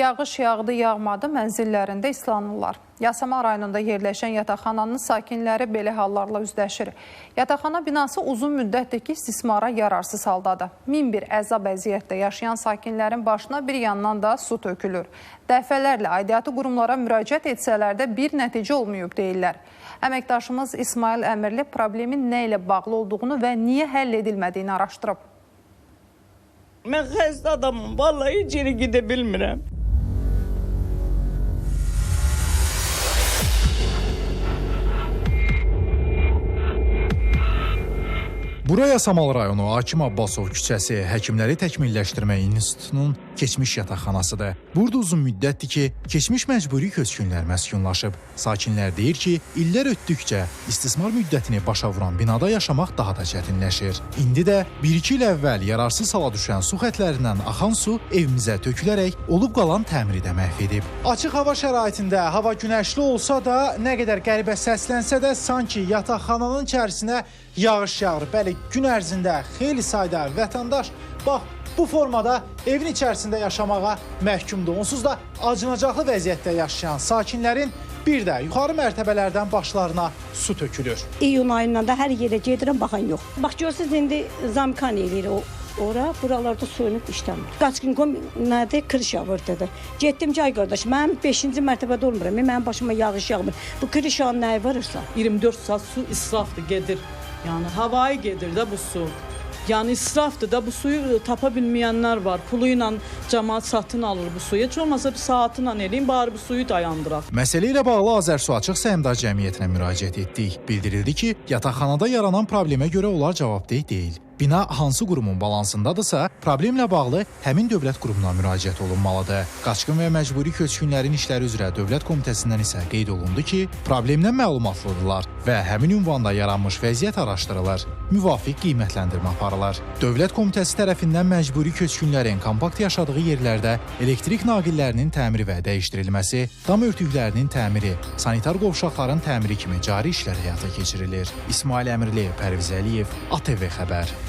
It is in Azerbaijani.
Yağış yağdı, yağmadı, mənzillərində islanırlar. Yasamal rayonunda yerləşən yataqxananın sakinləri belə hallarla üzləşir. Yataqxana binası uzun müddətdir ki, istismara yararsız haldadır. Min bir əzab əziyyətdə yaşayan sakinlərin başına bir yandan da su tökülür. Dəfələrlə aidiyyatı qurumlara müraciət etsələr də bir nəticə olmayıb deyirlər. Əməkdaşımız İsmail Əmirli problemin nə ilə bağlı olduğunu və niyə həll edilmədiyini araşdırıb. Mən xəstə adamım, vallahi yerə gedə bilmirəm. Bura Yasamal rayonu Hakim Abbasov küçəsi Həkimləri Təkmilləşdirmə İnstitutunun keçmiş yataqxanasıdır. Burada uzun müddətdir ki, keçmiş məcburi köçkünlər məskunlaşıb. Sakinlər deyir ki, illər ötdükcə istismar müddətini başa vuran binada yaşamaq daha da çətinləşir. İndi də 1-2 il əvvəl yararsız hala düşən su xətlərindən axan su evimizə tökülərək olub qalan təmiri də məhv edib. Açıq hava şəraitində hava günəşli olsa da, nə qədər qəribə səslənsə də sanki yataqxananın içərisinə yağış yağır. Bəli, gün ərzində xeyli sayda vətəndaş bax bu formada evin içərisində yaşamağa məhkumdur. Onsuz da acınacaqlı vəziyyətdə yaşayan sakinlərin bir də yuxarı mərtəbələrdən başlarına su tökülür. İyun ayından da hər yerə gedirəm, baxan yox. Bax görürsüz indi zamkan eləyir o ora, buralarda soyunub işləmir. Qaç gün kom nədir? Kırış yağırdı. Getdim ki, ay qardaş, mən 5-ci mərtəbədə olmuram. Mənim başıma yağış yağmır. Bu kırışan nəyi varırsa? 24 saat su israfdır, gedir. Yəni havayı gedir də bu su. Yəni israfdır da bu suyu tapa bilməyənlər var. Pulu ilə cəmaət satın alır bu suyu. Heç olmasa bir saatla eləyin, bari bu suyu dayandıraq. Məsələ ilə bağlı Azərsu Açıq Səhmdar Cəmiyyətinə müraciət etdik. Bildirildi ki, yataqxanada yaranan problemə görə onlar cavabdeh deyil. Bina hansı qurumun balansındadırsa, problemlə bağlı həmin dövlət qurumuna müraciət olunmalıdır. Qaçqın və məcburi köçkünlərin işləri üzrə Dövlət Komitəsindən isə qeyd olundu ki, problemdən məlumatlıdırlar və həmin ünvanda yaranmış vəziyyət araşdırılır. Müvafiq qiymətləndirmə aparılır. Dövlət Komitəsi tərəfindən məcburi köçkünlərin kompakt yaşadığı yerlərdə elektrik naqillərinin təmiri və dəyişdirilməsi, dam örtüklərinin təmiri, sanitar qovşaqların təmiri kimi cari işlər həyata keçirilir. İsmail Əmirli, Pərviz Əliyev, ATV xəbər.